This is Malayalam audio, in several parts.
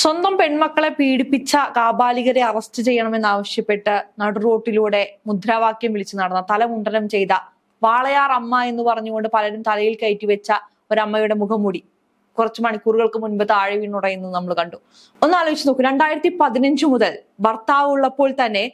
സ്വന്തം പെൺമക്കളെ പീഡിപ്പിച്ച കാബാലികരെ അറസ്റ്റ് ചെയ്യണമെന്നാവശ്യപ്പെട്ട് നടുറോട്ടിലൂടെ മുദ്രാവാക്യം വിളിച്ചു നടന്ന തലമുണ്ടനം ചെയ്ത വാളയാർ അമ്മ എന്ന് പറഞ്ഞുകൊണ്ട് പലരും തലയിൽ കയറ്റി വെച്ച ഒരമ്മയുടെ മുഖംമൂടി. കുറച്ച് മണിക്കൂറുകൾക്ക് മുൻപ് താഴെ വീണുടയുന്നത് നമ്മൾ കണ്ടു. ഒന്ന് ആലോചിച്ച് നോക്കൂ രണ്ടായിരത്തി പതിനഞ്ച് മുതൽ ഭർത്താവ് ഉള്ളപ്പോൾ തന്നെ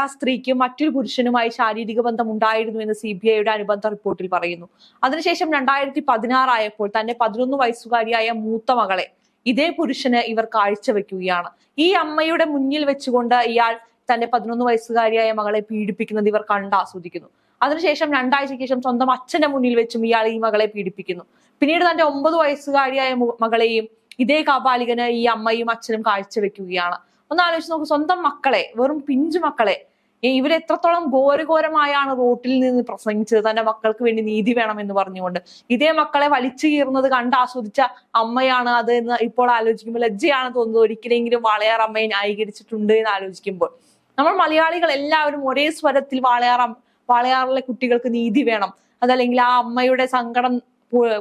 ആ സ്ത്രീക്ക് മറ്റൊരു പുരുഷനുമായി ശാരീരിക ബന്ധം ഉണ്ടായിരുന്നു എന്ന് സി ബി ഐയുടെ അനുബന്ധ റിപ്പോർട്ടിൽ പറയുന്നു. അതിനുശേഷം രണ്ടായിരത്തി പതിനാറായപ്പോൾ തന്നെ പതിനൊന്ന് വയസ്സുകാരിയായ മൂത്ത മകളെ ഇതേ പുരുഷന് ഇവർ കാഴ്ചവെക്കുകയാണ് ഈ അമ്മയുടെ മുന്നിൽ വെച്ചുകൊണ്ട് ഇയാൾ തന്റെ പതിനൊന്ന് വയസ്സുകാരിയായ മകളെ പീഡിപ്പിക്കുന്നത് ഇവർ കണ്ട് ആസ്വദിക്കുന്നു. അതിനുശേഷം രണ്ടാഴ്ചയ്ക്ക് ശേഷം സ്വന്തം അച്ഛന്റെ മുന്നിൽ വെച്ചും ഇയാൾ ഈ മകളെ പീഡിപ്പിക്കുന്നു. പിന്നീട് തന്റെ ഒമ്പത് വയസ്സുകാരിയായ മകളെയും ഇതേ കാപാലികന് ഈ അമ്മയും അച്ഛനും കാഴ്ചവെക്കുകയാണ് ഒന്ന് ആലോചിച്ച് നോക്കൂ സ്വന്തം മക്കളെ വെറും പിഞ്ചു മക്കളെ ഈ ഇവർ എത്രത്തോളം ഘോരഘോരമായാണ് റോട്ടിൽ നിന്ന് പ്രസംഗിച്ചത്? തന്റെ മക്കൾക്ക് വേണ്ടി നീതി വേണം എന്ന് പറഞ്ഞുകൊണ്ട്. ഇതേ മക്കളെ വലിച്ചു കീറുന്നത് കണ്ട് ആസ്വദിച്ച അമ്മയാണ് അത് എന്ന് ഇപ്പോൾ ആലോചിക്കുമ്പോൾ ലജ്ജയാണ് തോന്നുന്നത്. ഒരിക്കലെങ്കിലും വാളയാർ അമ്മയെ ന്യായീകരിച്ചിട്ടുണ്ട് എന്ന് ആലോചിക്കുമ്പോൾ. നമ്മൾ മലയാളികൾ എല്ലാവരും ഒരേ സ്വരത്തിൽ വാളയാർ വാളയാറിലെ കുട്ടികൾക്ക് നീതി വേണം. അതല്ലെങ്കിൽ ആ അമ്മയുടെ സങ്കടം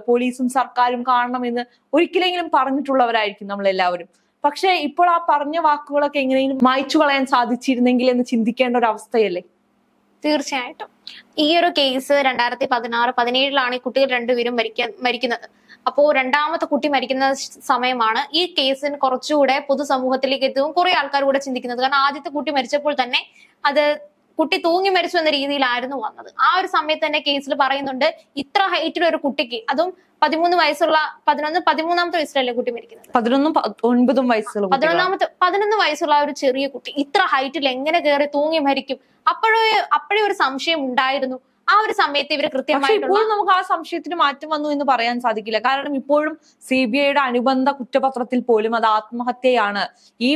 പോലീസും സർക്കാരും കാണണം എന്ന് ഒരിക്കലെങ്കിലും പറഞ്ഞിട്ടുള്ളവരായിരിക്കും നമ്മൾ എല്ലാവരും പക്ഷെ ഇപ്പോൾ ആ പറഞ്ഞ വാക്കുകളൊക്കെ എങ്ങനെയും മായ്ച്ചു കളയാൻ സാധിച്ചിരുന്നെങ്കിൽ എന്ന് ചിന്തിക്കേണ്ട ഒരു അവസ്ഥയല്ലേ? തീർച്ചയായിട്ടും. ഈ ഒരു കേസ് രണ്ടായിരത്തി പതിനാറ് പതിനേഴിലാണ് ഈ കുട്ടികൾ രണ്ടുപേരും മരിക്കാൻ മരിക്കുന്നത്. അപ്പോൾ രണ്ടാമത്തെ കുട്ടി മരിക്കുന്ന സമയമാണ് ഈ കേസിന് കുറച്ചുകൂടെ പൊതുസമൂഹത്തിലേക്ക് എത്തുകയും കുറെ ആൾക്കാർ കൂടെ ചിന്തിക്കുന്നത്. കാരണം ആദ്യത്തെ കുട്ടി മരിച്ചപ്പോൾ തന്നെ അത് കുട്ടി തൂങ്ങി മരിച്ചു എന്ന രീതിയിലായിരുന്നു വന്നത്. ആ ഒരു സമയത്ത് തന്നെ കേസിൽ പറയുന്നുണ്ട് ഇത്ര ഹൈറ്റിൽ ഒരു കുട്ടിക്ക് അതും പതിമൂന്ന് വയസ്സുള്ള പതിനൊന്ന് പതിമൂന്നാമത്തെ വയസ്സിലല്ലേ കുട്ടി മരിക്കുന്നത്? പതിനൊന്നും ഒൻപതും വയസ്സുള്ള. പതിനൊന്നാമത്തെ പതിനൊന്ന് വയസ്സുള്ള ഒരു ചെറിയ കുട്ടി ഇത്ര ഹൈറ്റിൽ എങ്ങനെ കയറി തൂങ്ങി മരിക്കും? അപ്പോഴേ അപ്പോഴേ ഒരു സംശയം ഉണ്ടായിരുന്നു. ആ ഒരു സമയത്ത് ഇവർ കൃത്യമായി ഇപ്പോഴും നമുക്ക് ആ സംശയത്തിന് മാറ്റം വന്നു എന്ന് പറയാൻ സാധിക്കില്ല. കാരണം ഇപ്പോഴും സി ബി ഐയുടെ അനുബന്ധ കുറ്റപത്രത്തിൽ പോലും അത് ആത്മഹത്യയാണ്. ഈ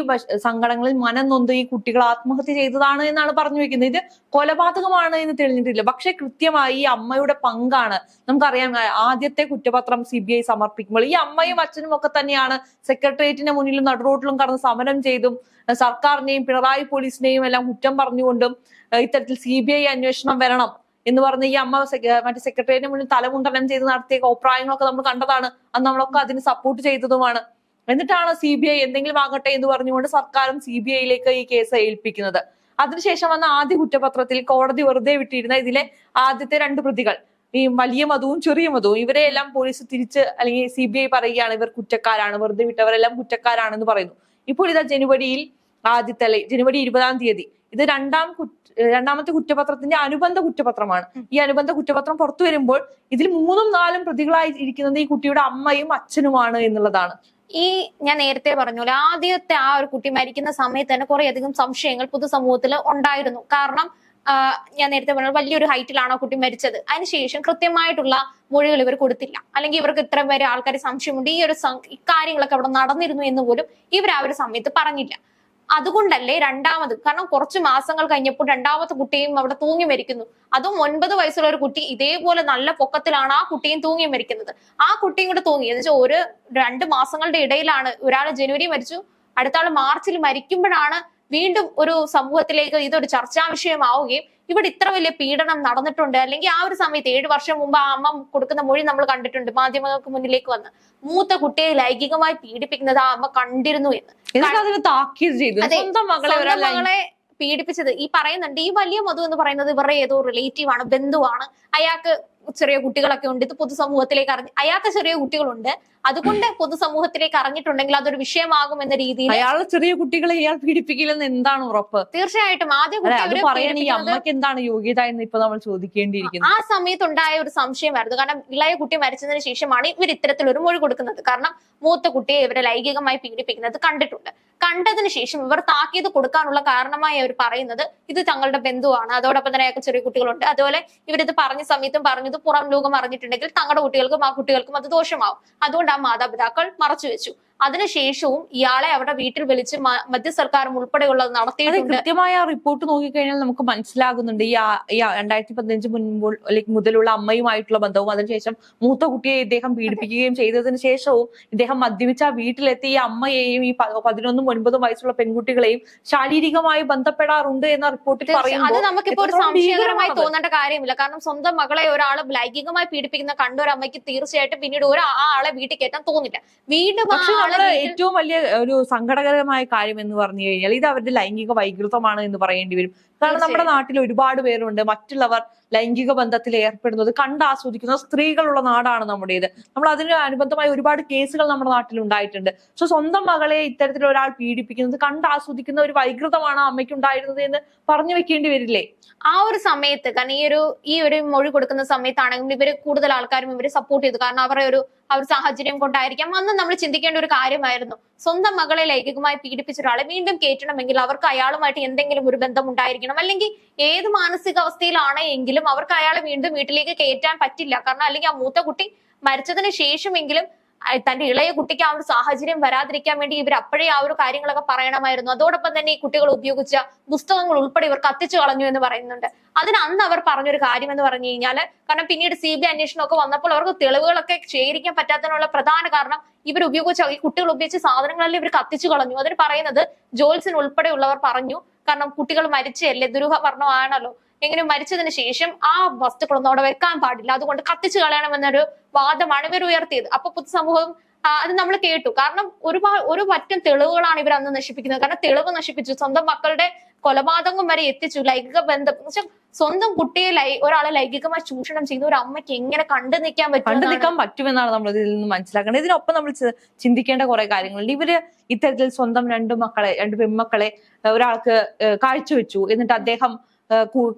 സങ്കടങ്ങളിൽ മനം നൊന്ത് ഈ കുട്ടികൾ ആത്മഹത്യ ചെയ്തതാണ് എന്നാണ് പറഞ്ഞു വെക്കുന്നത്. ഇത് കൊലപാതകമാണ് എന്ന് തെളിഞ്ഞിട്ടില്ല. പക്ഷെ കൃത്യമായി ഈ അമ്മയുടെ പങ്കാണ്. നമുക്കറിയാം ആദ്യത്തെ കുറ്റപത്രം സി ബി ഐ സമർപ്പിക്കുമ്പോൾ ഈ അമ്മയും അച്ഛനും ഒക്കെ തന്നെയാണ് സെക്രട്ടേറിയറ്റിന്റെ മുന്നിലും നടുറോട്ടിലും കടന്ന് സമരം ചെയ്തും സർക്കാരിനെയും പിണറായി പോലീസിനെയും എല്ലാം കുറ്റം പറഞ്ഞുകൊണ്ടും ഇത്തരത്തിൽ സി ബി ഐ അന്വേഷണം വരണം. എന്ന് പറഞ്ഞ് ഈ അമ്മ മറ്റേ സെക്രട്ടേറിയറ്റിന് മുന്നിൽ തലമുണ്ടനം ചെയ്ത് നടത്തിയ അഭിപ്രായങ്ങളൊക്കെ നമ്മൾ കണ്ടതാണ്. അന്ന് നമ്മളൊക്കെ അതിന് സപ്പോർട്ട് ചെയ്തതുമാണ്. എന്നിട്ടാണ് സി ബി ഐ എന്തെങ്കിലും ആകട്ടെ എന്ന് പറഞ്ഞുകൊണ്ട് സർക്കാരും സി ബി ഐയിലേക്ക് ഈ കേസ് ഏൽപ്പിക്കുന്നത്. അതിനുശേഷം വന്ന ആദ്യ കുറ്റപത്രത്തിൽ കോടതി വെറുതെ വിട്ടിരുന്ന ഇതിലെ ആദ്യത്തെ രണ്ട് പ്രതികൾ ഈ വലിയ മധുവും ചെറിയ മധുവും ഇവരെ എല്ലാം പോലീസ് തിരിച്ച് അല്ലെങ്കിൽ സി ബി ഐ പറയുകയാണ് ഇവർ കുറ്റക്കാരാണ് വെറുതെ വിട്ടവരെല്ലാം കുറ്റക്കാരാണെന്ന് പറയുന്നു. ഇപ്പോൾ ഇതാ ജനുവരിയിൽ ആദ്യത്തെ ജനുവരി ഇരുപതാം തീയതി. ഇത് രണ്ടാം രണ്ടാമത്തെ കുറ്റപത്രത്തിന്റെ അനുബന്ധ കുറ്റപത്രമാണ്. ഈ അനുബന്ധ കുറ്റപത്രം പുറത്തു വരുമ്പോൾ ഇതിൽ മൂന്നും നാലും പ്രതികളായി ഇരിക്കുന്നത് ഈ കുട്ടിയുടെ അമ്മയും അച്ഛനുമാണ് എന്നുള്ളതാണ്. ഈ ഞാൻ നേരത്തെ പറഞ്ഞു പോലെ ആദ്യത്തെ ആ ഒരു കുട്ടി മരിക്കുന്ന സമയത്ത് തന്നെ കുറെ അധികം സംശയങ്ങൾ പൊതുസമൂഹത്തിൽ ഉണ്ടായിരുന്നു. കാരണം ഞാൻ നേരത്തെ പറഞ്ഞ വലിയൊരു ഹൈറ്റിലാണോ കുട്ടി മരിച്ചത്. അതിനുശേഷം കൃത്യമായിട്ടുള്ള മൊഴികൾ ഇവർ കൊടുത്തില്ല. അല്ലെങ്കിൽ ഇവർക്ക് ഇത്ര വരെ ആൾക്കാർ സംശയമുണ്ട്. ഈ ഒരു കാര്യങ്ങളൊക്കെ ഇക്കാര്യങ്ങളൊക്കെ അവിടെ നടന്നിരുന്നു എന്ന് പോലും ഇവർ ആ ഒരു സമയത്ത് പറഞ്ഞില്ല. അതുകൊണ്ടല്ലേ രണ്ടാമത് കാരണം കുറച്ച് മാസങ്ങൾ കഴിഞ്ഞപ്പോൾ രണ്ടാമത്തെ കുട്ടിയും അവിടെ തൂങ്ങി മരിക്കുന്നു. അതും ഒൻപത് വയസ്സുള്ള ഒരു കുട്ടി ഇതേപോലെ നല്ല പൊക്കത്തിലാണ് ആ കുട്ടിയും തൂങ്ങി മരിക്കുന്നത്. ആ കുട്ടിയും കൂടെ തൂങ്ങി. എന്ന് വെച്ചാൽ ഒരു രണ്ട് മാസങ്ങളുടെ ഇടയിലാണ് ഒരാൾ ജനുവരി മരിച്ചു അടുത്ത ആൾ മാർച്ചിൽ മരിക്കുമ്പോഴാണ് വീണ്ടും ഒരു സമൂഹത്തിലേക്ക് ഇതൊരു ചർച്ചാ വിഷയമാവുകയും ഇവിടെ ഇത്ര വലിയ പീഡനം നടന്നിട്ടുണ്ട്. അല്ലെങ്കിൽ ആ ഒരു സമയത്ത് ഏഴ് വർഷം മുമ്പ് ആ അമ്മ കൊടുക്കുന്ന മൊഴി നമ്മൾ കണ്ടിട്ടുണ്ട്. മാധ്യമങ്ങൾക്ക് മുന്നിലേക്ക് വന്ന് മൂത്ത കുട്ടിയെ ലൈംഗികമായി പീഡിപ്പിക്കുന്നത് ആ അമ്മ കണ്ടിരുന്നു എന്ന്. താക്കീത് ചെയ്തു. സ്വന്തം മകളെ പീഡിപ്പിച്ചത്. ഈ പറയുന്നുണ്ട് ഈ വലിയ മധു എന്ന് പറയുന്നത് ഇവരുടെ ഏതോ റിലേറ്റീവ് ആണ് ബന്ധുവാണ്. അയാൾക്ക് ചെറിയ കുട്ടികളൊക്കെ ഉണ്ട്. ഇത് പൊതുസമൂഹത്തിലേക്ക് അറിഞ്ഞ് അയാൾക്ക് ചെറിയ കുട്ടികളുണ്ട്. അതുകൊണ്ട് പൊതുസമൂഹത്തിലേക്ക് അറിഞ്ഞിട്ടുണ്ടെങ്കിൽ അതൊരു വിഷയമാകും എന്ന രീതിയിൽ അയാളെ ചെറിയ കുട്ടികളെ ഇയാൾ പീഡിപ്പിക്കില്ലെന്ന് എന്താണ് ഉറപ്പ്? തീർച്ചയായിട്ടും. ആദ്യം പറയാൻ ഈ അമ്മയ്ക്ക് അമ്മയ്ക്ക് എന്താണ് യോഗ്യത എന്ന് ഇപ്പൊ നമ്മൾ ചോദിക്കേണ്ടിയിരിക്കുന്നു. ആ സമയത്തുണ്ടായ ഒരു സംശയമായിരുന്നു കാരണം ഇളയ കുട്ടി മരിച്ചതിന് ശേഷമാണ് ഇവർ ഇത്തരത്തിലൊരു മൊഴി കൊടുക്കുന്നത്. കാരണം മൂത്ത കുട്ടിയെ ഇവരെ ലൈംഗികമായി പീഡിപ്പിക്കുന്നത് കണ്ടിട്ടുണ്ട്. കണ്ടതിന് ശേഷം ഇവർ താക്കീത് കൊടുക്കാനുള്ള കാരണമായി അവർ പറയുന്നത് ഇത് തങ്ങളുടെ ബന്ധുവാണ്. അതോടൊപ്പം തന്നെ അയാൾക്ക് ചെറിയ കുട്ടികളുണ്ട്. അതുപോലെ ഇവരിത് പറഞ്ഞ സമയത്തും പറഞ്ഞത് പുറം ലോകം അറിഞ്ഞിട്ടുണ്ടെങ്കിൽ തങ്ങളുടെ കുട്ടികൾക്കും ആ കുട്ടികൾക്കും അത് ദോഷമാവും. അതുകൊണ്ട് ആ മാതാപിതാക്കൾ മറച്ചു വെച്ചു. അതിനുശേഷവും ഇയാളെ അവരുടെ വീട്ടിൽ വിളിച്ച് മധ്യ സർക്കാരും ഉൾപ്പെടെയുള്ളത് അതെ നടത്തിയിട്ടുണ്ട്. കൃത്യമായ റിപ്പോർട്ട് നോക്കിക്കഴിഞ്ഞാൽ നമുക്ക് മനസ്സിലാകുന്നുണ്ട്. ഈ രണ്ടായിരത്തി പതിനഞ്ച് മുൻപ് മുതലുള്ള അമ്മയുമായിട്ടുള്ള ബന്ധവും അതിനുശേഷം മൂത്ത കുട്ടിയെ ഇദ്ദേഹം പീഡിപ്പിക്കുകയും ചെയ്തതിന് ശേഷവും ഇദ്ദേഹം മദ്യപിച്ച വീട്ടിലെത്തി ഈ അമ്മയെയും ഈ പതിനൊന്നും ഒൻപതും വയസ്സുള്ള പെൺകുട്ടികളെയും ശാരീരികമായി ബന്ധപ്പെടാറുണ്ട് എന്ന റിപ്പോർട്ടിൽ. അത് നമുക്ക് നമുക്കിപ്പോ ഒരു സംശയകരമായി തോന്നേണ്ട കാര്യമില്ല. കാരണം സ്വന്തം മകളെ ഒരാൾ ലൈംഗികമായി പീഡിപ്പിക്കുന്ന കണ്ടൊരമ്മയ്ക്ക് തീർച്ചയായിട്ടും പിന്നീട് ഒരു ആളെ വീട്ടിൽ കയറ്റാൻ തോന്നില്ല. വീണ്ടും നമ്മൾ ഏറ്റവും വലിയ ഒരു സങ്കടകരമായ കാര്യം എന്ന് പറഞ്ഞു കഴിഞ്ഞാൽ ഇത് അവരുടെ ലൈംഗിക വൈകൃതമാണ് എന്ന് പറയേണ്ടി വരും. കാരണം നമ്മുടെ നാട്ടിൽ ഒരുപാട് പേരുണ്ട്. മറ്റുള്ളവർ ലൈംഗിക ബന്ധത്തിൽ ഏർപ്പെടുന്നത് കണ്ട് ആസ്വദിക്കുന്ന സ്ത്രീകളുള്ള നാടാണ് നമ്മുടേത്. നമ്മൾ അതിന് അനുബന്ധമായി ഒരുപാട് കേസുകൾ നമ്മുടെ നാട്ടിൽ ഉണ്ടായിട്ടുണ്ട്. സോ സ്വന്തം മകളെ ഇത്തരത്തിൽ ഒരാൾ പീഡിപ്പിക്കുന്നത് കണ്ട് ആസ്വദിക്കുന്ന ഒരു വൈകൃതമാണ് അമ്മയ്ക്ക് ഉണ്ടായിരുന്നത് എന്ന് പറഞ്ഞു വെക്കേണ്ടി വരില്ലേ? ആ ഒരു സമയത്ത് കാരണം ഈ ഒരു ഈ ഒരു മൊഴി കൊടുക്കുന്ന സമയത്താണെങ്കിലും ഇവർ കൂടുതൽ ആൾക്കാരും ഇവരെ സപ്പോർട്ട് ചെയ്തു. കാരണം അവരുടെ ഒരു ആ ഒരു സാഹചര്യം കൊണ്ടായിരിക്കാം. അന്ന് നമ്മൾ ചിന്തിക്കേണ്ട ഒരു കാര്യമായിരുന്നു. സ്വന്തം മകളെ ലൈംഗികമായി പീഡിപ്പിച്ച ഒരാളെ വീണ്ടും കയറ്റണമെങ്കിൽ അവർക്ക് അയാളുമായിട്ട് എന്തെങ്കിലും ഒരു ബന്ധം ഉണ്ടായിരിക്കണം. അല്ലെങ്കിൽ ഏത് മാനസികാവസ്ഥയിലാണ് എങ്കിലും അവർക്ക് അയാളെ വീണ്ടും വീട്ടിലേക്ക് കയറ്റാൻ പറ്റില്ല. കാരണം അല്ലെങ്കിൽ ആ മൂത്ത കുട്ടി മരിച്ചതിന് ശേഷമെങ്കിലും തന്റെ ഇളയ കുട്ടിക്ക് ആ ഒരു സാഹചര്യം വരാതിരിക്കാൻ വേണ്ടി ഇവർ അപ്പോഴേ ആ ഒരു കാര്യങ്ങളൊക്കെ പറയണമായിരുന്നു. അതോടൊപ്പം തന്നെ ഈ കുട്ടികൾ ഉപയോഗിച്ച പുസ്തകങ്ങൾ ഉൾപ്പെടെ ഇവർ കത്തിച്ചു കളഞ്ഞു എന്ന് പറയുന്നുണ്ട്. അതിന് അന്ന് അവർ പറഞ്ഞൊരു കാര്യം എന്ന് പറഞ്ഞു കഴിഞ്ഞാൽ കാരണം പിന്നീട് സി ബി അന്വേഷണം ഒക്കെ വന്നപ്പോൾ അവർക്ക് തെളിവുകളൊക്കെ ശേഖരിക്കാൻ പറ്റാത്തതിനുള്ള പ്രധാന കാരണം ഇവർ ഉപയോഗിച്ച ഈ കുട്ടികൾ ഉപയോഗിച്ച സാധനങ്ങളെല്ലാം ഇവർ കത്തിച്ചു കളഞ്ഞു. അതിന് പറയുന്നത് ജോൽസിൻ ഉൾപ്പെടെയുള്ളവർ പറഞ്ഞു കാരണം കുട്ടികൾ മരിച്ചല്ലേ ദുരൂഹവർണമാണല്ലോ എങ്ങനെ മരിച്ചതിന് ശേഷം ആ വസ്തുക്കളൊന്നും അവിടെ വെക്കാൻ പാടില്ല. അതുകൊണ്ട് കത്തിച്ചു കളയണമെന്നൊരു വാദമാണ് ഇവർ ഉയർത്തിയത് അപ്പൊ പൊതുസമൂഹം അത് നമ്മൾ കേട്ടു. കാരണം ഒരുപാട് ഒരു പറ്റം തെളിവുകളാണ് ഇവർ അന്ന് നശിപ്പിക്കുന്നത്. കാരണം തെളിവ് നശിപ്പിച്ചു. സ്വന്തം മക്കളുടെ കൊലപാതകം വരെ എത്തിച്ചു. ലൈംഗിക ബന്ധം. സ്വന്തം കുട്ടിയെ ലൈ ഒരാളെ ലൈംഗികമായി ചൂഷണം ചെയ്ത ഒരു അമ്മയ്ക്ക് എങ്ങനെ കണ്ടു നിൽക്കാൻ കണ്ടു പറ്റും നിൽക്കാൻ പറ്റുമെന്നാണ് നമ്മൾ ഇതിൽ നിന്ന് മനസ്സിലാക്കേണ്ടത്. ഇതിനൊപ്പം നമ്മൾ ചിന്തിക്കേണ്ട കുറെ കാര്യങ്ങളുണ്ട്. ഇവർ ഇത്തരത്തിൽ സ്വന്തം രണ്ട് മക്കളെ രണ്ട് പെൺമക്കളെ ഒരാൾക്ക് കാഴ്ചവെച്ചു. എന്നിട്ട് അദ്ദേഹം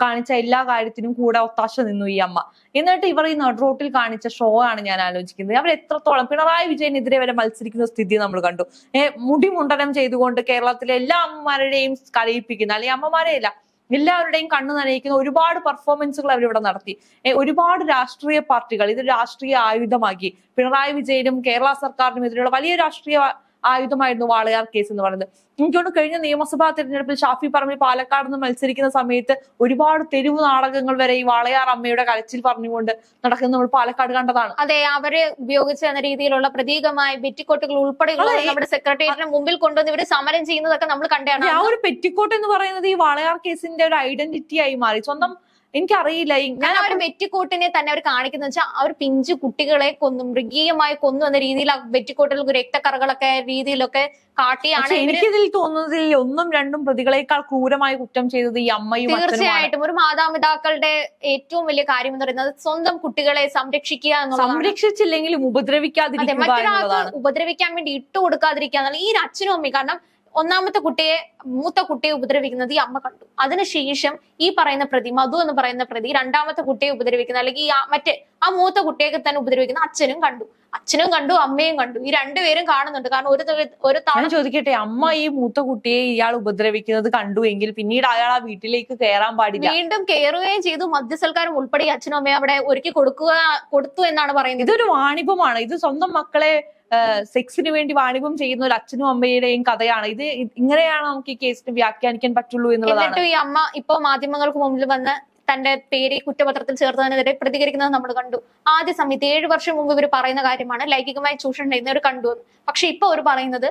കാണിച്ച എല്ലാ കാര്യത്തിനും കൂടെ ഒത്താശ നിന്നു ഈ അമ്മ. എന്നിട്ട് ഇവർ ഈ നടുറോട്ടിൽ കാണിച്ച ഷോ ആണ് ഞാൻ ആലോചിക്കുന്നത്. അവർ എത്രത്തോളം പിണറായി വിജയനെതിരെ വരെ മത്സരിക്കുന്ന സ്ഥിതി നമ്മൾ കണ്ടു. ഏർ മുടിമുണ്ടനം ചെയ്തുകൊണ്ട് കേരളത്തിലെ എല്ലാ അമ്മമാരുടെയും കലയിപ്പിക്കുന്ന അല്ലെങ്കിൽ അമ്മമാരെയല്ല എല്ലാവരുടെയും കണ്ണു നനയിക്കുന്ന ഒരുപാട് പെർഫോമൻസുകൾ അവരിവിടെ നടത്തി. ഒരുപാട് രാഷ്ട്രീയ പാർട്ടികൾ ഇത് രാഷ്ട്രീയ ആയുധമാക്കി. പിണറായി വിജയനും കേരള സർക്കാരിനും എതിരെയുള്ള വലിയ രാഷ്ട്രീയ ആയുധമായിരുന്നു വാളയാർ കേസ് എന്ന് പറയുന്നത്. എനിക്കൊന്ന് കഴിഞ്ഞ നിയമസഭാ തെരഞ്ഞെടുപ്പിൽ ഷാഫി പറമ്പിൽ പാലക്കാട് നിന്ന് മത്സരിക്കുന്ന സമയത്ത് ഒരുപാട് തെരുവ് നാടകങ്ങൾ വരെ ഈ വാളയാർ അമ്മയുടെ കരച്ചിൽ പറഞ്ഞുകൊണ്ട് നടക്കുന്ന നമ്മൾ പാലക്കാട് കണ്ടതാണ്. അതെ അവർ ഉപയോഗിച്ച എന്ന രീതിയിലുള്ള പ്രതീകമായ പെറ്റിക്കോട്ടുകൾ ഉൾപ്പെടെയുള്ള നമ്മുടെ സെക്രട്ടേറിയറ്റിന് മുമ്പിൽ കൊണ്ടുവന്ന് ഇവർ സമരം ചെയ്യുന്നതൊക്കെ നമ്മൾ കണ്ടാണ് ആ ഒരു പെറ്റിക്കോട്ട് എന്ന് പറയുന്നത് ഈ വാളയാർ കേസിന്റെ ഒരു ഐഡന്റിറ്റി ആയി മാറി. സ്വന്തം എനിക്കറിയില്ല. ഞാൻ അവർ ആ ഒരു വെറ്റിക്കോട്ടിനെ തന്നെ അവർ കാണിക്കുന്ന വെച്ചാൽ ആ ഒരു പിഞ്ചു കുട്ടികളെ കൊന്നു മൃഗീയമായി കൊന്നു എന്ന രീതിയിൽ ആ വെറ്റിക്കോട്ടിൽ രക്തക്കറകളൊക്കെ രീതിയിലൊക്കെ കാട്ടിയാണ് എനിക്കിതിൽ തോന്നുന്നത് ഈ ഒന്നും രണ്ടും പ്രതികളെക്കാൾ ക്രൂരമായി കുറ്റം ചെയ്തത് ഈ അമ്മയും തീർച്ചയായിട്ടും. ഒരു മാതാപിതാക്കളുടെ ഏറ്റവും വലിയ കാര്യം എന്ന് പറയുന്നത് സ്വന്തം കുട്ടികളെ സംരക്ഷിക്കുക എന്നുള്ളതാണ്. സംരക്ഷിച്ചില്ലെങ്കിലും ഉപദ്രവിക്കാതിരിക്കുക മറ്റൊരാൾക്ക് ഉപദ്രവിക്കാൻ വേണ്ടി ഇട്ടുകൊടുക്കാതിരിക്കുക എന്നുള്ള ഈ അച്ഛനും അമ്മയും. കാരണം ഒന്നാമത്തെ കുട്ടിയെ മൂത്ത കുട്ടിയെ ഉപദ്രവിക്കുന്നത് ഈ അമ്മ കണ്ടു. അതിനുശേഷം ഈ പറയുന്ന പ്രതി മധു എന്ന് പറയുന്ന പ്രതി രണ്ടാമത്തെ കുട്ടിയെ ഉപദ്രവിക്കുന്ന അല്ലെങ്കിൽ ഈ ആ- മറ്റേ ആ മൂത്ത കുട്ടിയെ തന്നെ ഉപദ്രവിക്കുന്ന അച്ഛനും കണ്ടു. അച്ഛനും കണ്ടു അമ്മയും കണ്ടു. ഈ രണ്ടുപേരും കാണുന്നുണ്ട്. കാരണം ഒരു ഒരു തവണ ചോദിക്കട്ടെ അമ്മ ഈ മൂത്ത കുട്ടിയെ ഇയാൾ ഉപദ്രവിക്കുന്നത് കണ്ടു എങ്കിൽ പിന്നീട് അയാൾ ആ വീട്ടിലേക്ക് കയറാൻ പാടില്ല? വീണ്ടും കയറുകയും ചെയ്തു. മദ്യസൽക്കാരം ഉൾപ്പെടെ അച്ഛനും അമ്മയും അവിടെ ഒരുക്കി കൊടുക്കുക കൊടുത്തു എന്നാണ് പറയുന്നത്. ഇതൊരു വാണിഭമാണ് ഇത് സ്വന്തം മക്കളെ സെക്സിന് വേണ്ടി വാണിഭം ചെയ്യുന്ന ഒരു അച്ഛനും അമ്മയുടെയും കഥയാണ്. ഇത് ഇങ്ങനെയാണ് നമുക്ക് ഈ കേസിന് വ്യാഖ്യാനിക്കാൻ പറ്റുള്ളൂ എന്നുള്ളതാണ്. ഈ അമ്മ ഇപ്പൊ മാധ്യമങ്ങൾക്ക് മുമ്പിൽ വന്ന് തന്റെ പേര് കുറ്റപത്രത്തിൽ ചേർത്തതിനെതിരെ പ്രതികരിക്കുന്നത് നമ്മൾ കണ്ടു. ആദ്യ സമയത്ത് ഏഴു വർഷം മുമ്പ് ഇവർ പറയുന്ന കാര്യമാണ് ലൈംഗികമായി ചൂഷണം ചെയ്യുന്നവർ കണ്ടു പക്ഷെ ഇപ്പൊ അവർ പറയുന്നത്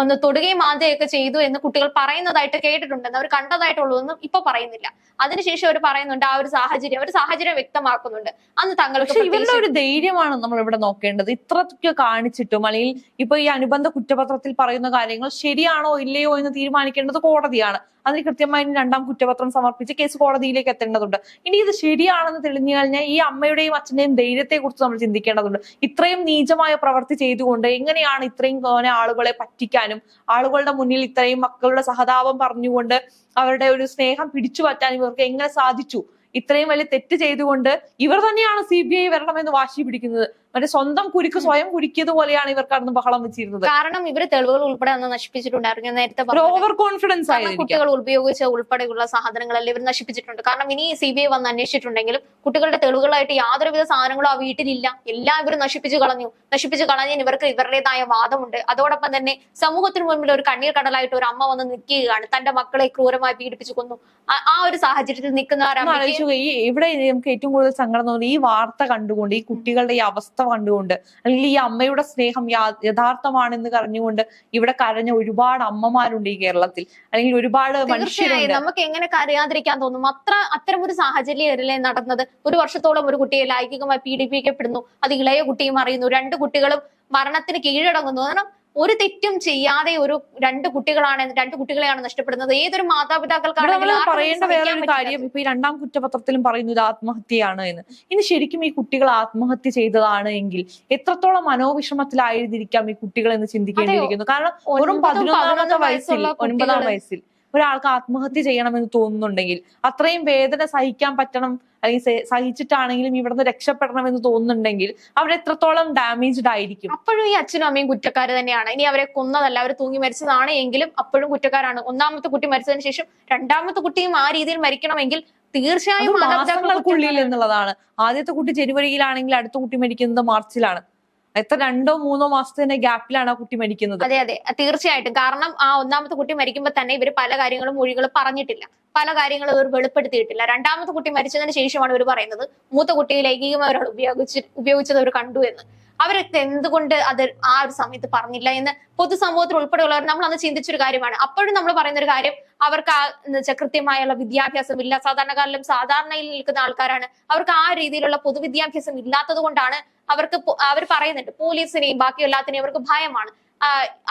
ഒന്ന് തൊടുകയും ആദ്യമൊക്കെ ചെയ്തു എന്ന് കുട്ടികൾ പറയുന്നതായിട്ട് കേട്ടിട്ടുണ്ടെന്ന് അവർ കണ്ടതായിട്ടുള്ളതൊന്നും ഇപ്പൊ പറയുന്നില്ല. അതിനുശേഷം അവർ പറയുന്നുണ്ട് ആ ഒരു സാഹചര്യം ഒരു സാഹചര്യം വ്യക്തമാക്കുന്നുണ്ട്. അന്ന് തങ്ങൾക്ക് ഇവരുടെ ഒരു ധൈര്യമാണ് നമ്മൾ ഇവിടെ നോക്കേണ്ടത്. ഇത്രയ്ക്ക് കാണിച്ചിട്ടും അല്ലെങ്കിൽ ഇപ്പൊ ഈ അനുബന്ധ കുറ്റപത്രത്തിൽ പറയുന്ന കാര്യങ്ങൾ ശരിയാണോ ഇല്ലയോ എന്ന് തീരുമാനിക്കേണ്ടത് കോടതിയാണ്. അതിന് കൃത്യമായി രണ്ടാം കുറ്റപത്രം സമർപ്പിച്ച് കേസ് കോടതിയിലേക്ക് എത്തേണ്ടതുണ്ട്. ഇനി ഇത് ശരിയാണെന്ന് തെളിഞ്ഞു കഴിഞ്ഞാൽ ഈ അമ്മയുടെയും അച്ഛന്റെയും ധൈര്യത്തെ കുറിച്ച് നമ്മൾ ചിന്തിക്കേണ്ടതുണ്ട്. ഇത്രയും നീചമായ പ്രവൃത്തി ചെയ്തുകൊണ്ട് എങ്ങനെയാണ് ഇത്രയും തോനെ ആളുകളെ പറ്റിക്കാനും ആളുകളുടെ മുന്നിൽ ഇത്രയും മക്കളുടെ സഹതാപം പറഞ്ഞുകൊണ്ട് അവരുടെ ഒരു സ്നേഹം പിടിച്ചു പറ്റാനും ഇവർക്ക് എങ്ങനെ സാധിച്ചു? ഇത്രയും വലിയ തെറ്റ് ചെയ്തുകൊണ്ട് ഇവർ തന്നെയാണ് സി ബി ഐ വരണമെന്ന് വാശി പിടിക്കുന്നത്. മറ്റേ സ്വന്തം കുരുക്ക് സ്വയം കുരുക്കിയത് പോലെയാണ് ഇവർക്ക് അന്ന് ബഹളം വെച്ചിരുന്നത്. കാരണം ഇവർ തെളിവുകൾ ഉൾപ്പെടെ അന്ന് നശിപ്പിച്ചിട്ടുണ്ടായിരുന്നു. നേരത്തെ ഓവർ കോൺഫിഡൻസ് ആയി കുട്ടികൾ ഉപയോഗിച്ച ഉൾപ്പെടെയുള്ള സാധനങ്ങളെല്ലാം ഇവർ നശിപ്പിച്ചിട്ടുണ്ട്. കാരണം ഇനി സി ബി ഐ വന്ന് അന്വേഷിച്ചിട്ടുണ്ടെങ്കിലും കുട്ടികളുടെ തെളിവുകളായിട്ട് യാതൊരുവിധ സാധനങ്ങളും ആ വീട്ടിലില്ല. എല്ലാം ഇവർ നശിപ്പിച്ചു കളഞ്ഞു. നശിപ്പിച്ചു കളഞ്ഞതിന് ഇവർക്ക് ഇവരുടേതായ വാദമുണ്ട്. അതോടൊപ്പം തന്നെ സമൂഹത്തിന് മുമ്പിൽ ഒരു കണ്ണീർ കടലായിട്ട് ഒരു അമ്മ വന്ന് നിൽക്കുകയാണ്. തന്റെ മക്കളെ ക്രൂരമായി പീഡിപ്പിച്ചു കൊന്നു. ആ- ഒരു സാഹചര്യത്തിൽ നിൽക്കുന്ന ഇവിടെ നമുക്ക് ഏറ്റവും കൂടുതൽ സങ്കടം തോന്നുന്നത് ഈ വാർത്ത കണ്ടുകൊണ്ട് ഈ കുട്ടികളുടെ ഈ അവസ്ഥ കണ്ടുകൊണ്ട് അല്ലെങ്കിൽ ഈ അമ്മയുടെ സ്നേഹം യഥാർത്ഥമാണെന്ന് കരഞ്ഞുകൊണ്ട് ഇവിടെ കരഞ്ഞ ഒരുപാട് അമ്മമാരുണ്ട് ഈ കേരളത്തിൽ. അല്ലെങ്കിൽ ഒരുപാട് മനുഷ്യരുണ്ട്. നമുക്ക് എങ്ങനെ കരയാതിരിക്കാൻ തോന്നും? അത്ര അത്തരം ഒരു സാഹചര്യമല്ലേ നടന്നത്. ഒരു വർഷത്തോളം ഒരു കുട്ടിയെ ലൈംഗികമായി പീഡിപ്പിക്കപ്പെടുന്നു. അത് ഇളയ കുട്ടിയും അറിയുന്നു. രണ്ട് കുട്ടികളും മരണത്തിന് കീഴടങ്ങുന്നു. കാരണം ഒരു തെറ്റും ചെയ്യാതെ ഒരു രണ്ട് കുട്ടികളാണ് രണ്ട് കുട്ടികളെയാണ് നഷ്ടപ്പെടുന്നത്. ഏതൊരു മാതാപിതാക്കൾക്കാണ് മാതാപിതാക്കൾക്കാണെങ്കിലും പറയേണ്ട വേറൊരു കാര്യം ഇപ്പൊ ഈ രണ്ടാം കുറ്റപത്രത്തിലും പറയുന്നു ഇത് ആത്മഹത്യയാണ് എന്ന്. ഇനി ശരിക്കും ഈ കുട്ടികൾ ആത്മഹത്യ ചെയ്തതാണ് എങ്കിൽ എത്രത്തോളം മനോവിഷമത്തിലായിരുന്നിരിക്കാം ഈ കുട്ടികൾ എന്ന് ചിന്തിക്കേണ്ടിയിരിക്കുന്നു? കാരണം വെറും പതിനൊന്നാമത്തെ പതിനൊന്നും വയസ്സിൽ ഒൻപതാം വയസ്സിൽ ഒരാൾക്ക് ആത്മഹത്യ ചെയ്യണമെന്ന് തോന്നുന്നുണ്ടെങ്കിൽ അത്രയും വേദന സഹിക്കാൻ പറ്റണം അല്ലെങ്കിൽ സഹിച്ചിട്ടാണെങ്കിലും ഇവിടുന്ന് രക്ഷപ്പെടണമെന്ന് തോന്നുന്നുണ്ടെങ്കിൽ അവരെത്രത്തോളം ഡാമേജ്ഡ് ആയിരിക്കും? അപ്പോഴും ഈ അച്ഛനും അമ്മയും കുറ്റക്കാർ തന്നെയാണ്. ഇനി അവരെ കൊന്നതല്ല അവർ തൂങ്ങി മരിച്ചതാണ് എങ്കിലും അപ്പോഴും കുറ്റക്കാരാണ്. ഒന്നാമത്തെ കുട്ടി മരിച്ചതിന് ശേഷം രണ്ടാമത്തെ കുട്ടിയും ആ രീതിയിൽ മരിക്കണമെങ്കിൽ തീർച്ചയായും മാതാപിതാക്കൾക്കുള്ളിൽ എന്നുള്ളതാണ്. ആദ്യത്തെ കുട്ടി ജനുവരിയിലാണെങ്കിൽ അടുത്ത കുട്ടി മരിക്കുന്നത് മാർച്ചിലാണ്. എത്ര രണ്ടോ മൂന്നോ മാസത്തിന്റെ ഗ്യാപ്പിലാണ് ആ കുട്ടി മരിക്കുന്നത്. അതെ അതെ. തീർച്ചയായിട്ടും. കാരണം ആ ഒന്നാമത്തെ കുട്ടി മരിക്കുമ്പോൾ തന്നെ ഇവർ പല കാര്യങ്ങളും മൊഴികൾ പറഞ്ഞിട്ടില്ല. പല കാര്യങ്ങളും ഇവർ വെളിപ്പെടുത്തിയിട്ടില്ല. രണ്ടാമത്തെ കുട്ടി മരിച്ചതിന് ശേഷമാണ് ഇവർ പറയുന്നത് മൂത്ത കുട്ടിയെ ലൈംഗികമായി ഒരാൾ ഉപയോഗിച്ച് ഉപയോഗിച്ചത് അവർ കണ്ടു എന്ന്. അവരൊക്കെ എന്തുകൊണ്ട് അത് ആ ഒരു സമയത്ത് പറഞ്ഞില്ല എന്ന് പൊതുസമൂഹത്തിൽ ഉൾപ്പെടെയുള്ളവർ നമ്മൾ അന്ന് ചിന്തിച്ചൊരു കാര്യമാണ്. അപ്പോഴും നമ്മൾ പറയുന്ന ഒരു കാര്യം അവർക്ക് ആ കൃത്യമായുള്ള വിദ്യാഭ്യാസം ഇല്ല സാധാരണക്കാരിലും സാധാരണയിൽ നിൽക്കുന്ന ആൾക്കാരാണ്. അവർക്ക് ആ രീതിയിലുള്ള പൊതുവിദ്യാഭ്യാസം ഇല്ലാത്തത് കൊണ്ടാണ് അവർക്ക് അവർ പറയുന്നുണ്ട് പോലീസിനെയും ബാക്കി എല്ലാത്തിനെയും അവർക്ക് ഭയമാണ്.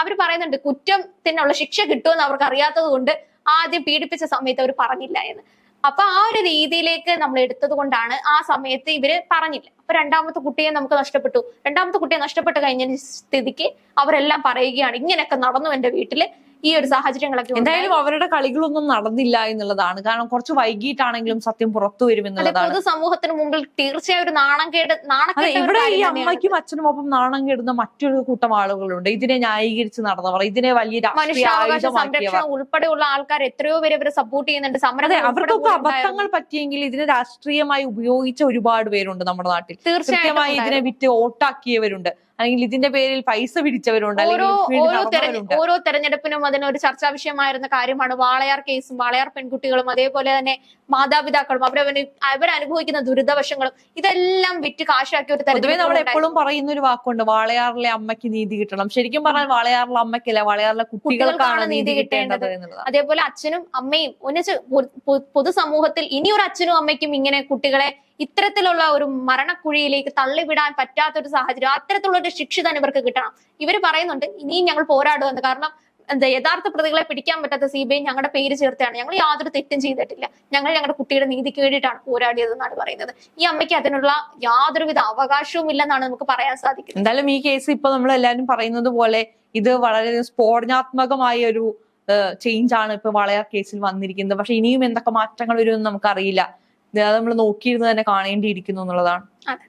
അവർ പറയുന്നുണ്ട് കുറ്റത്തിനുള്ള ശിക്ഷ കിട്ടുമെന്ന് അവർക്ക് അറിയാത്തത് കൊണ്ട് ആദ്യം പീഡിപ്പിച്ച സമയത്ത് അവർ പറഞ്ഞില്ല എന്ന്. അപ്പൊ ആ ഒരു രീതിയിലേക്ക് നമ്മൾ എടുത്തത് കൊണ്ടാണ് ആ സമയത്ത് ഇവർ പറഞ്ഞില്ല. അപ്പൊ രണ്ടാമത്തെ കുട്ടിയെ നമുക്ക് നഷ്ടപ്പെട്ടു. രണ്ടാമത്തെ കുട്ടിയെ നഷ്ടപ്പെട്ട് കഴിഞ്ഞ സ്ഥിതിക്ക് അവരെല്ലാം പറയുകയാണ് ഇങ്ങനെയൊക്കെ നടന്നു എന്റെ വീട്ടിൽ. ഈ ഒരു സാഹചര്യങ്ങളൊക്കെ. എന്തായാലും അവരുടെ കളികളൊന്നും നടന്നില്ല എന്നുള്ളതാണ്. കാരണം കുറച്ച് വൈകിട്ടാണെങ്കിലും സത്യം പുറത്തു വരും എന്നുള്ളതാണ്. പൊതുസമൂഹത്തിന് മുമ്പിൽ തീർച്ചയായും ഒരു നാണം കേട് അതെ ഇവിടെ ഈ അമ്മയ്ക്കും അച്ഛനും ഒപ്പം നാണം കേടുന്ന മറ്റൊരു കൂട്ടം ആളുകളുണ്ട്. ഇതിനെ ന്യായീകരിച്ച് നടന്നവർ ഇതിനെ വലിയ മനുഷ്യാവകാശ സംരക്ഷണം ഉൾപ്പെടെയുള്ള ആൾക്കാർ എത്രയോ പേര് ഇവരെ സപ്പോർട്ട് ചെയ്യുന്നുണ്ട്. സമരം അവർക്കൊക്കെ അബദ്ധങ്ങൾ പറ്റിയെങ്കിൽ ഇതിനെ രാഷ്ട്രീയമായി ഉപയോഗിച്ച ഒരുപാട് പേരുണ്ട് നമ്മുടെ നാട്ടിൽ. തീർച്ചയായും ഇതിനെ. വിറ്റ് വോട്ടാക്കിയവരുണ്ട്. അല്ലെങ്കിൽ ഇതിന്റെ പേരിൽ പൈസ പിടിച്ചവരുണ്ട് അല്ലെങ്കിൽ ഓരോ തെരഞ്ഞെടുപ്പിനും അതിനൊരു ചർച്ചാ വിഷയമായിരുന്ന കാര്യമാണ് വാളയാർ കേസും വാളയാർ പെൺകുട്ടികളും അതേപോലെ തന്നെ മാതാപിതാക്കളും അവരവന് അവരനുഭവിക്കുന്ന ദുരിതവശങ്ങളും ഇതെല്ലാം വിറ്റ് കാശാക്കി ഒരു തെരഞ്ഞെടുപ്പ് നമ്മൾ എപ്പോഴും പറയുന്ന ഒരു വാക്കുണ്ട് വാളയാറിലെ അമ്മയ്ക്ക് നീതി കിട്ടണം. ശരിക്കും പറഞ്ഞാൽ വാളയാറിലെ അമ്മയ്ക്കല്ല വാളയാറിലെ കുട്ടികൾക്കാണ് നീതി കിട്ടേണ്ടത് അതേപോലെ അച്ഛനും അമ്മയും ഒന്നിച്ച് പൊതുസമൂഹത്തിൽ ഇനി ഒരു അച്ഛനും അമ്മയ്ക്കും ഇങ്ങനെ കുട്ടികളെ ഇത്തരത്തിലുള്ള ഒരു മരണക്കുഴിയിലേക്ക് തള്ളിവിടാൻ പറ്റാത്ത ഒരു സാഹചര്യം അത്തരത്തിലുള്ള ഒരു ശിക്ഷ തന്നെ ഇവർക്ക് കിട്ടണം. ഇവർ പറയുന്നുണ്ട് ഇനിയും ഞങ്ങൾ പോരാടുമെന്ന് കാരണം എന്താ യഥാർത്ഥ പ്രതികളെ പിടിക്കാൻ പറ്റാത്ത സി ബി ഐ ഞങ്ങളുടെ പേര് ചേർത്താണ് ഞങ്ങൾ യാതൊരു തെറ്റും ചെയ്തിട്ടില്ല. ഞങ്ങൾ ഞങ്ങളുടെ കുട്ടിയുടെ നീതിക്ക് വേണ്ടിയിട്ടാണ് പോരാടിയത് എന്നാണ് പറയുന്നത്. ഈ അമ്മയ്ക്ക് അതിനുള്ള യാതൊരുവിധ അവകാശവും ഇല്ലെന്നാണ് നമുക്ക് പറയാൻ സാധിക്കുന്നത്. എന്തായാലും ഈ കേസ് ഇപ്പൊ നമ്മൾ എല്ലാവരും പറയുന്നത് പോലെ ഇത് വളരെ സ്ഫോടനാത്മകമായ ഒരു ചേഞ്ച് ആണ് ഇപ്പൊ വളയാർ കേസിൽ വന്നിരിക്കുന്നത്. പക്ഷെ ഇനിയും എന്തൊക്കെ മാറ്റങ്ങൾ വരുമെന്ന് നമുക്കറിയില്ല. നമ്മൾ നോക്കിയിരുന്ന് തന്നെ കാണേണ്ടിയിരിക്കുന്നു എന്നുള്ളതാണ്. അതെ.